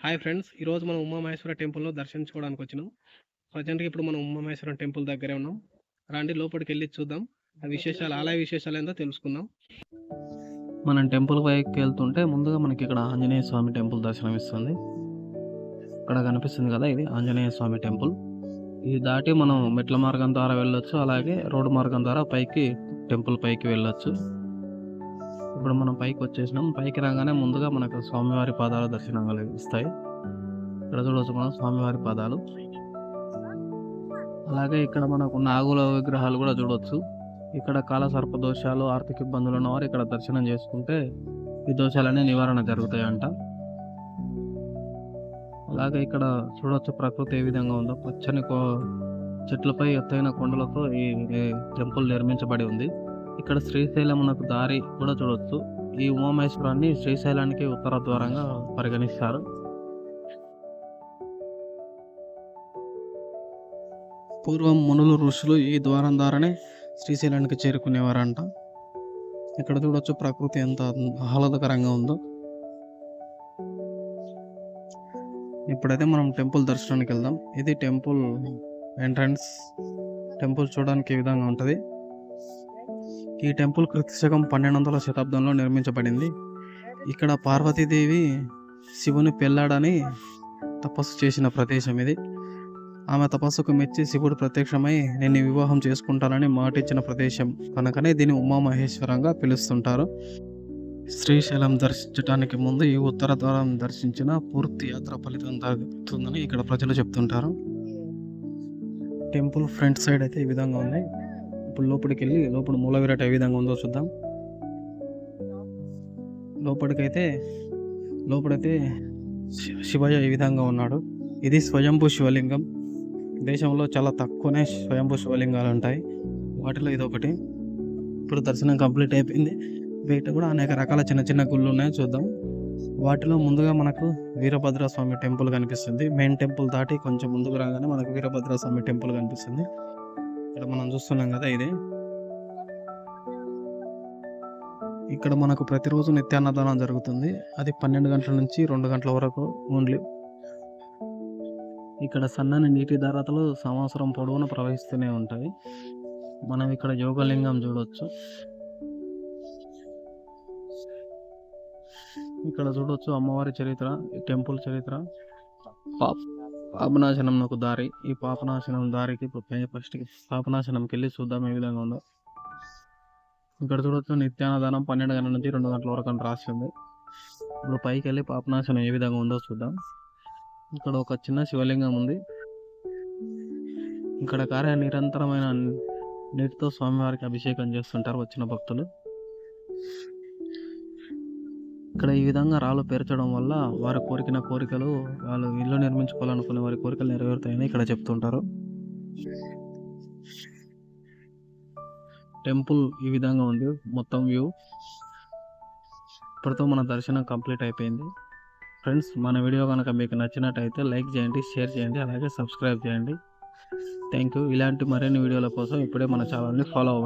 Hi friends ఈరోజు మనం ఉమామహేశ్వర టెంపుల్లో దర్శించుకోవడానికి వచ్చినాం. ప్రజెంట్గా ఇప్పుడు మనం ఉమామహేశ్వరం టెంపుల్ దగ్గరే ఉన్నాం. రండి లోపలికి వెళ్ళి చూద్దాం. ఆ విశేషాలు ఆలయ విశేషాలు ఏందో తెలుసుకుందాం. మనం టెంపుల్ పైకి వెళ్తుంటే ముందుగా మనకి ఇక్కడ ఆంజనేయ స్వామి టెంపుల్ దర్శనం ఇస్తుంది ఇక్కడ కనిపిస్తుంది కదా ఇది ఆంజనేయ స్వామి టెంపుల్. ఇది దాటి మనం మెట్ల మార్గం ద్వారా వెళ్ళొచ్చు అలాగే రోడ్డు మార్గం ద్వారా పైకి టెంపుల్ పైకి వెళ్ళొచ్చు. ఇప్పుడు మనం పైకి వచ్చేసినాం. పైకి రాగానే ముందుగా మనకు స్వామివారి పాదాలు దర్శనం కలిగిస్తాయి ఇక్కడ చూడవచ్చు మనం స్వామివారి పాదాలు. అలాగే ఇక్కడ మనకు నాగుల విగ్రహాలు కూడా చూడవచ్చు ఇక్కడ కాలసర్ప దోషాలు ఆర్థిక ఇబ్బందులు ఉన్నవారు ఇక్కడ దర్శనం చేసుకుంటే ఈ దోషాలన్నీ నివారణ జరుగుతాయంట. అలాగే ఇక్కడ చూడవచ్చు ప్రకృతి ఏ విధంగా ఉందో. పచ్చని కో చెట్లపై ఎత్తైన కొండలతో ఈ టెంపుల్ నిర్మించబడి ఉంది. ఇక్కడ శ్రీశైలం దారి కూడా చూడవచ్చు ఈ ఉమామహేశ్వరాన్ని శ్రీశైలానికి ఉత్తర ద్వారంగా పరిగణిస్తారు. పూర్వం మునులు ఋషులు ఈ ద్వారం ద్వారానే శ్రీశైలానికి చేరుకునేవారంట. ఇక్కడ చూడొచ్చు ప్రకృతి ఎంత ఆహ్లాదకరంగా ఉందో. ఇప్పుడైతే మనం టెంపుల్ దర్శనానికి వెళ్దాం. ఇది టెంపుల్ ఎంట్రన్స్. టెంపుల్ చూడడానికి ఈ విధంగా ఉంటుంది? ఈ టెంపుల్ క్రితశకం పన్నెండు వందల శతాబ్దంలో నిర్మించబడింది. ఇక్కడ పార్వతీదేవి శివుని పెళ్ళాడని తపస్సు చేసిన ప్రదేశం ఇది. ఆమె తపస్సుకు మెచ్చి శివుడు ప్రత్యక్షమై నేను వివాహం చేసుకుంటానని మాటిచ్చిన ప్రదేశం కనుకనే దీన్ని ఉమామహేశ్వరంగా పిలుస్తుంటారు. శ్రీశైలం దర్శించడానికి ముందు ఈ ఉత్తర ద్వారం దర్శించిన పూర్తి యాత్ర ఫలితం దక్కుతుందని ఇక్కడ ప్రజలు చెప్తుంటారు. టెంపుల్ ఫ్రంట్ సైడ్ అయితే ఈ విధంగా ఉంది. ఇప్పుడు లోపలికి వెళ్ళి లోపల మూల విరాట ఏ విధంగా ఉందో చూద్దాం. లోపలికైతే లోపలైతే శి- శివయ్య ఈ విధంగా ఉన్నాడు. ఇది స్వయంభూ శివలింగం. దేశంలో చాలా తక్కువనే స్వయంభూ శివలింగాలు ఉంటాయి వాటిలో ఇది ఒకటి ఇప్పుడు దర్శనం కంప్లీట్ అయిపోయింది. బయట కూడా అనేక రకాల చిన్న చిన్న గుళ్ళు ఉన్నాయి చూద్దాం. వాటిలో ముందుగా మనకు వీరభద్ర స్వామి టెంపుల్ కనిపిస్తుంది. మెయిన్ టెంపుల్ దాటి కొంచెం ముందుకు రాగానే మనకు వీరభద్ర స్వామి టెంపుల్ కనిపిస్తుంది. ఇక్కడ మనం చూస్తున్నాం కదా ఇది. ఇక్కడ మనకు ప్రతిరోజు నిత్యాన్నదానం జరుగుతుంది. అది పన్నెండు గంటల నుంచి రెండు గంటల వరకు ఓన్లీ. ఇక్కడ సన్నని నీటి ధారతలు సంవత్సరం పొడవునా ప్రవహిస్తూనే ఉంటాయి మనం ఇక్కడ యోగలింగం చూడొచ్చు. ఇక్కడ చూడొచ్చు అమ్మవారి చరిత్ర ఈ టెంపుల్ చరిత్ర. పాప ఒక దారి. ఈ పాపనాశనం దారికి ఫస్ట్ పాపనాశనంకి వెళ్ళి చూద్దాం ఏ విధంగా ఉందో. ఇక్కడ చూడొచ్చు నిత్యానదానం పన్నెండు గంటల నుంచి రెండు గంటల వరకు అని రాసి ఉంది. ఇప్పుడు పైకి వెళ్ళి పాపనాశనం ఏ విధంగా ఉందో చూద్దాం. ఇక్కడ ఒక చిన్న శివలింగం ఉంది. ఇక్కడ కార్య నిరంతరమైన నీటితో స్వామివారికి అభిషేకం చేస్తుంటారు వచ్చిన భక్తులు. ఇక్కడ ఈ విధంగా రాళ్ళు పేర్చడం వల్ల వారి కోరికిన కోరికలు వాళ్ళు ఇల్లు నిర్మించుకోవాలనుకునే వారి కోరికలు నెరవేరుతాయని ఇక్కడ చెప్తుంటారు. టెంపుల్ ఈ విధంగా ఉంది. మొత్తం వ్యూ. ఇప్పటితో మన దర్శనం కంప్లీట్ అయిపోయింది. ఫ్రెండ్స్ మన వీడియో కనుక మీకు నచ్చినట్టయితే లైక్ చేయండి షేర్ చేయండి అలాగే సబ్స్క్రైబ్ చేయండి. Thank you. ఇలాంటి మరిన్ని వీడియోల కోసం ఇప్పుడే మన ఛానల్ని ఫాలో అవ్వండి.